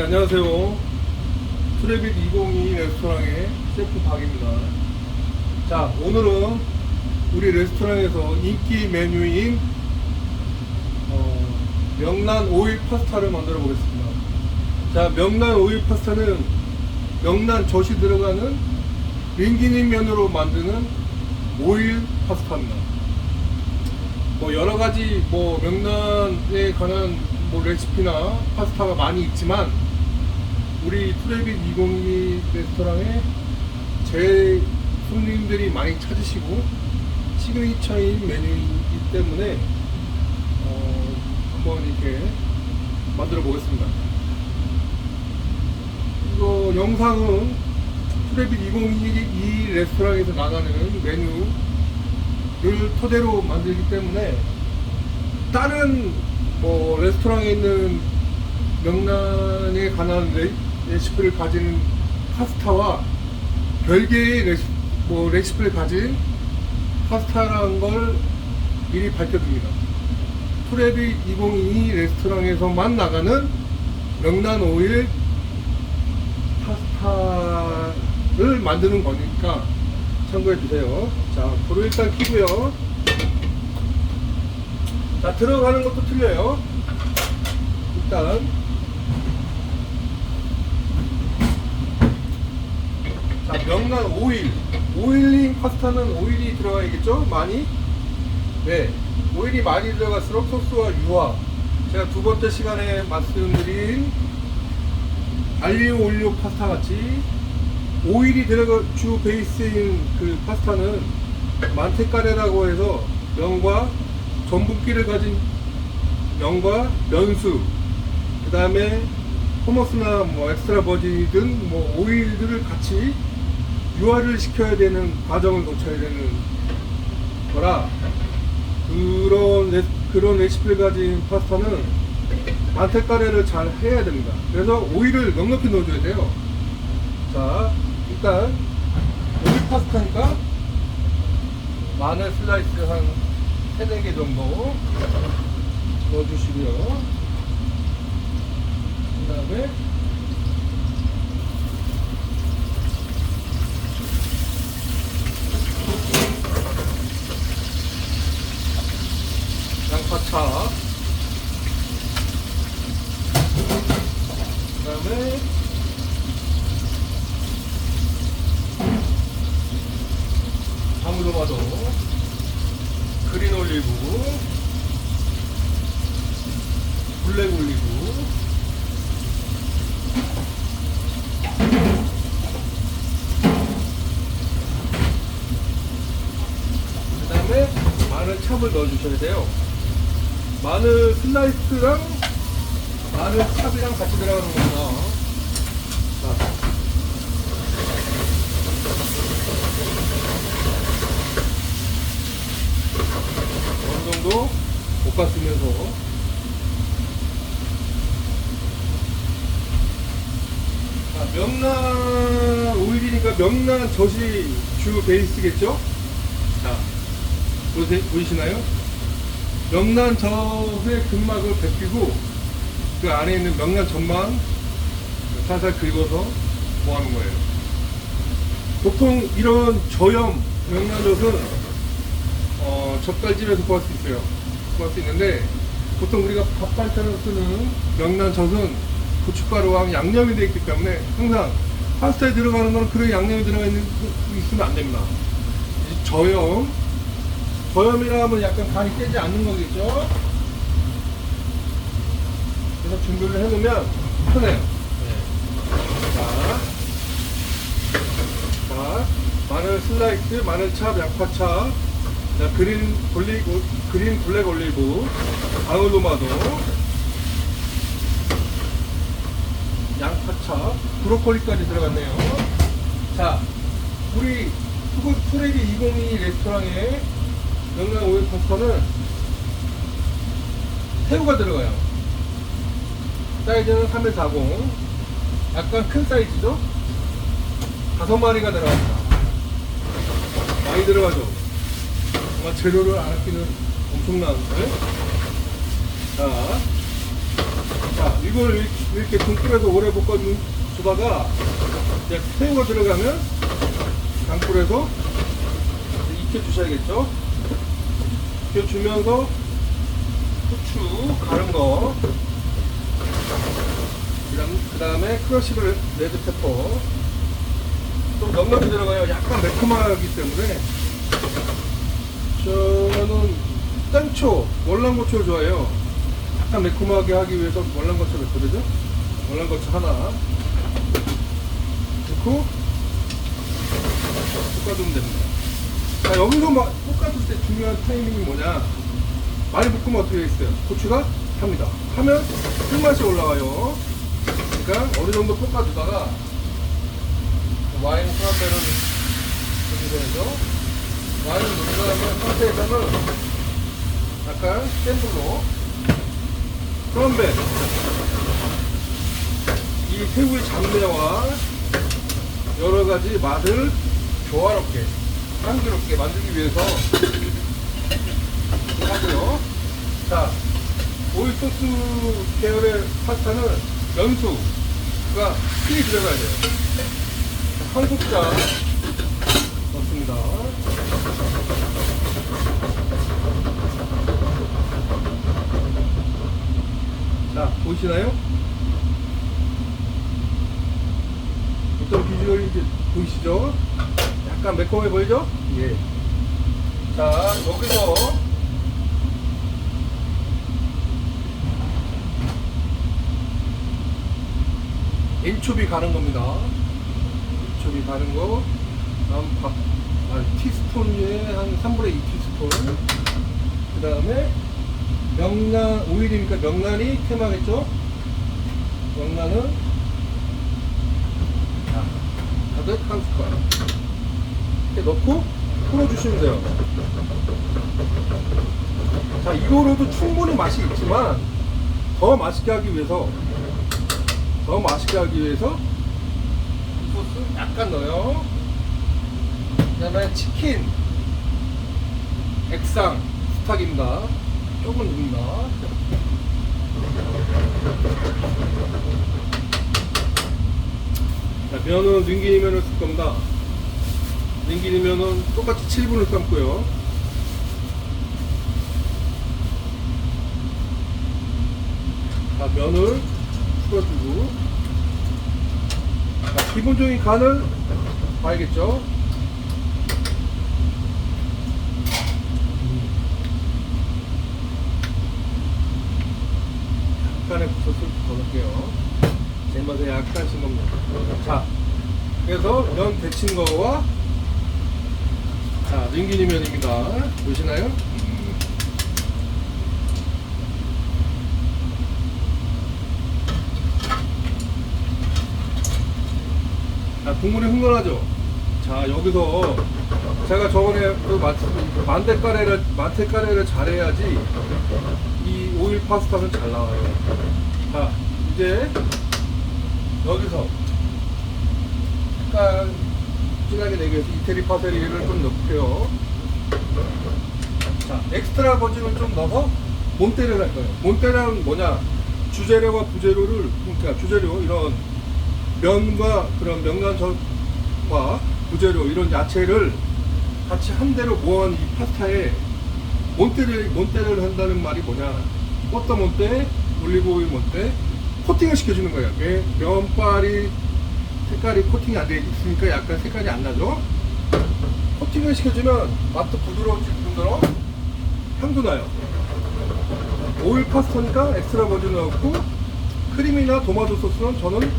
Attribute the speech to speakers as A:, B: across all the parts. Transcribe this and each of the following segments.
A: 네, 안녕하세요. 트래빗 202 레스토랑의 셰프 박입니다. 자, 오늘은 우리 레스토랑에서 인기 메뉴인 어, 명란 오일 파스타를 만들어 보겠습니다. 자, 명란 오일 파스타는 명란 젖이 들어가는 링기니 면으로 만드는 오일 파스타입니다. 뭐 여러 가지 뭐 명란에 관한 뭐 레시피나 파스타가 많이 있지만 우리 트래빗 202 레스토랑에 제 손님들이 많이 찾으시고 시그니처인 메뉴이기 때문에 어, 한번 이렇게 만들어 보겠습니다. 이거 영상은 트래빗 202 레스토랑에서 나가는 메뉴를 토대로 만들기 때문에 다른 뭐 레스토랑에 있는 명란에 관한 레, 레시피를 가진 파스타와 별개의 레시, 뭐 레시피를 가진 파스타라는 걸 미리 밝혀줍니다. 토레비 2022 레스토랑에서만 나가는 명란 오일 파스타를 만드는 거니까 참고해 주세요. 자, 불을 일단 켜고요. 자, 들어가는 것도 틀려요. 일단 자, 명란 오일. 오일링 파스타는 오일이 들어가야겠죠? 많이? 네. 오일이 많이 들어갈수록 소스와 유화. 제가 두 번째 시간에 말씀드린 알리오 올리오 파스타 같이 오일이 들어가 주 베이스인 그 파스타는 만테카레라고 해서 면과 전분기를 가진 면과 면수 그 다음에 호머스나 뭐 엑스트라 버진이든 뭐 오일들을 같이 유화를 시켜야 되는 과정을 거쳐야 되는 거라 그런 레, 그런 레시피를 가진 파스타는 만테카레를 잘 해야 됩니다. 그래서 오일을 넉넉히 넣어줘야 돼요. 자, 일단 오일 파스타니까 마늘 슬라이스 한 3, 4개 정도 넣어주시고요. 그 다음에 양파차 그 다음에 방울토마토 그린 올리브 블랙 올리브 그 다음에 마늘 찹을 넣어 주셔야 돼요. 마늘 슬라이스랑 마늘 찹이랑 같이 들어가는 겁니다 자. 어느 정도 볶아주면서 자, 명란 오일이니까 명란 젖이 주 베이스겠죠? 자, 보세, 보이시나요? 명란 젖의 근막을 벗기고 그 안에 있는 명란 젖만 살살 긁어서 모아놓은 거예요. 보통 이런 저염 명란젓은 어, 젓갈집에서 구할 수 있어요. 구할 수 있는데 보통 우리가 밥 반찬으로 쓰는 명란젓은 고춧가루와 양념이 되어 있기 때문에 항상 파스타에 들어가는 건 그런 양념이 들어가 있는 있으면 안 됩니다. 이 저염 저염이라 하면 약간 간이 깨지 않는 거겠죠? 그래서 준비를 해놓으면 편해요. 네. 자, 자, 마늘 슬라이스, 마늘찹, 양파찹, 자, 그린 올리브, 그린 블랙 올리브, 방울토마토, 양파찹, 브로콜리까지 들어갔네요. 자, 우리 푸드 프레디 202 레스토랑의 명란 오일 파스타는 새우가 들어가요. 사이즈는 3140. 약간 큰 사이즈죠? 다섯 마리가 들어갑니다. 많이 들어가죠? 아마 재료를 안 아끼는 엄청난, 네? 자, 자, 이걸 이- 이렇게 등불에서 오래 볶아주다가 이제 새우가 들어가면 강불에서 익혀주셔야겠죠? 익혀주면서 후추 가른 거 그 다음에 크러쉬를 레드페퍼. 좀 넉넉히 들어가요. 약간 매콤하기 때문에. 저는 땡초 월남고추를 좋아해요 약간 매콤하게 하기 위해서 월남고추 넣거든요 월남고추 하나. 넣고 볶아주면 됩니다. 자 여기서 막 볶아줄 때 중요한 타이밍이 뭐냐? 많이 볶으면 어떻게 되겠어요? 고추가 탑니다. 하면 끝맛이 올라와요. 그러니까 어느 정도 볶아주다가 와인 프라페를 준비해서 와인 넣은 상태에서는 약간 센 불로 그런데 이 새우의 잡내와 여러 가지 맛을 조화롭게 향기롭게 만들기 위해서 하고요. 자, 오일 소스 계열의 파스타는 연수가 필히 들어가야 돼요. 한 국자 넣습니다. 자, 보이시나요? 어떤 비주얼이 이제 보이시죠? 약간 매콤해 보이죠? 예. 자, 여기서 엔초비 가는 겁니다. 엔초비 가는 거. 다음 밥, 아, 티스푼에 한 3분의 2 티스푼. 그 다음에 명란, 오일이니까 명란이 테마겠죠? 명란은 자, 가득 한 숟갈. 이렇게 넣고 풀어주시면 돼요. 자, 이거로도 충분히 맛이 있지만 더 맛있게 하기 위해서 더 맛있게 하기 위해서 이 소스 약간 넣어요. 그 다음에 치킨 액상 스탁입니다. 조금 넣습니다. 자, 면은 능기니면을 쓸 겁니다. 능기니면은 똑같이 7분을 삶고요. 자, 면을 풀어주고 자, 기본적인 간을 봐야겠죠 약간의 소스를 더 넣을게요 제 맛에 약간 싱겁니다 자 그래서 면 데친 거와 자 능기니 면입니다 보시나요? 음. 자, 국물이 흥건하죠? 자, 여기서 제가 저번에 그 말씀, 만테카레를, 만테카레를 잘해야지 이 오일 파스타는 잘 나와요. 자, 이제 여기서 약간 진하게 내기 위해서 이태리 파세리를 좀 넣고요. 자, 엑스트라 버진을 좀 넣어서 몬테를 할 거예요. 몬테라는 뭐냐? 주재료와 부재료를, 그러니까 주재료, 이런 면과 그런 명란젓과 부재료 이런 야채를 같이 한 대로 모은 이 파스타에 몬테를 몬테를 한다는 말이 뭐냐? 버터 몬테, 올리브 오일 몬테 코팅을 시켜주는 거예요. 왜 면발이 색깔이 코팅이 안돼 있으니까 약간 색깔이 안 나죠? 코팅을 시켜주면 맛도 부드러워질 뿐더러 향도 나요. 오일 파스타니까 엑스트라 버진 넣고 크림이나 도마토 소스는 저는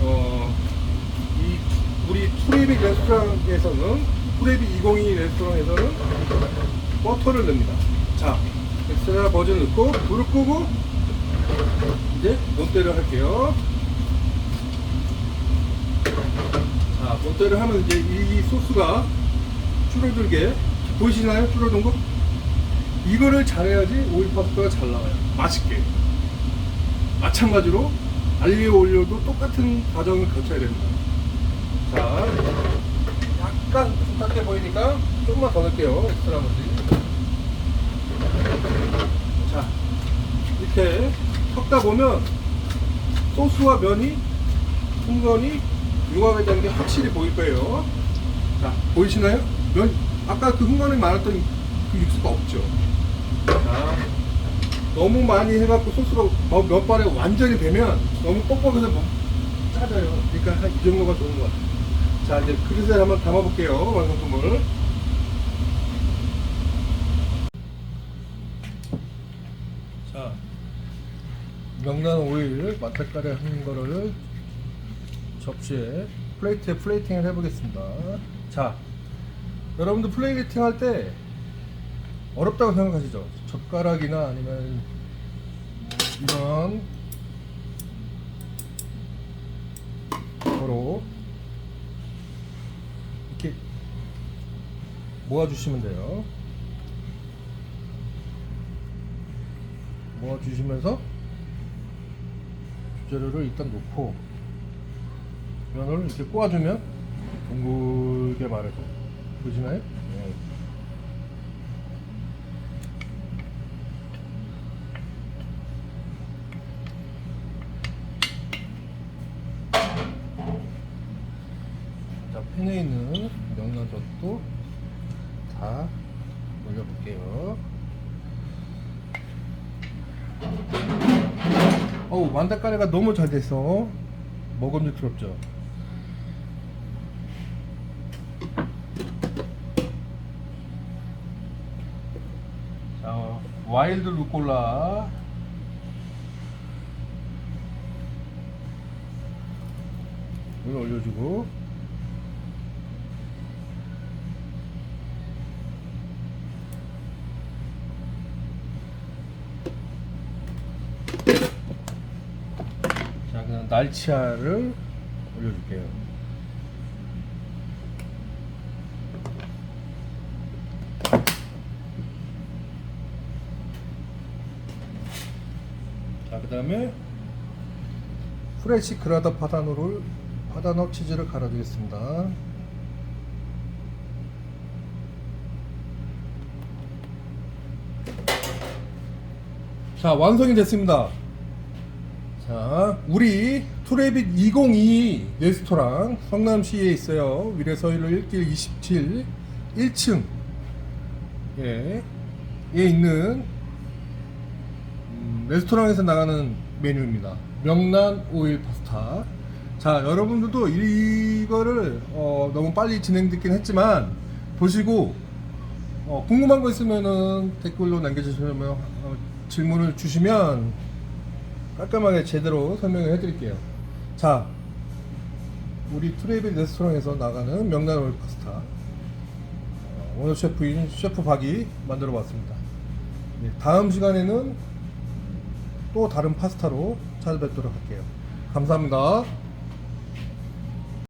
A: 어, 이 우리 투레비 레스토랑에서는 투레비 202 레스토랑에서는 버터를 넣습니다. 자, 엑스트라 버전 넣고 불을 끄고 이제 몬테를 할게요. 자, 몬테를 하면 이제 이, 이 소스가 줄어들게 보이시나요? 줄어든 거? 이거를 잘해야지 오일 파스타가 잘 나와요. 맛있게. 마찬가지로 알리오 올려도 똑같은 과정을 거쳐야 됩니다. 자, 약간 부탁해 보이니까 조금만 더 넣을게요. 엑스트라 버진. 자, 이렇게 끓이다 보면 소스와 면이 풍건이 융합이 되는 게 확실히 보일 거예요. 자, 보이시나요? 면, 아까 그 흥건이 많았던 그 육수가 없죠. 자, 너무 많이 해갖고 소스가 뭐몇 발에 완전히 되면 너무 뻑뻑해서 뭐 짜져요. 그러니까 한 이 정도가 좋은 것 같아요. 자, 이제 그릇에 한번 담아볼게요. 완성품을. 자, 명란 오일 만테카레 한 거를 접시에 플레이트에 플레이팅을 해보겠습니다. 자, 여러분들 플레이팅 할 때 어렵다고 생각하시죠? 젓가락이나 아니면 이런 거로 이렇게 모아주시면 돼요. 모아주시면서 주재료를 일단 놓고 면을 이렇게 꼬아주면 둥글게 말해서 보시나요? 네. 자, 팬에 있는 명란젓도 다 올려볼게요. 어우, 만다까리가 너무 잘 돼서 먹음직스럽죠? 자, 와일드 루꼴라. 이걸 올려주고 날치알을 올려줄게요. 자, 그 다음에 프레시 그라다 파다노를 파다노 치즈를 갈아주겠습니다. 자, 완성이 됐습니다. 자, 우리 투레빗 202 레스토랑 성남시에 있어요. 위례서일로 1길 27 1층 예, 에 있는 음, 레스토랑에서 나가는 메뉴입니다. 명란 오일 파스타. 자, 여러분들도 이거를 어, 너무 빨리 진행됐긴 했지만 보시고 어, 궁금한 거 있으면은 댓글로 남겨주시면 어, 질문을 주시면 깔끔하게 제대로 설명을 해드릴게요. 자, 우리 트레이블 레스토랑에서 나가는 명란 오일 파스타 어, 오늘 셰프인 셰프 박이 만들어 봤습니다. 네, 다음 시간에는 또 다른 파스타로 찾아뵙도록 할게요. 감사합니다.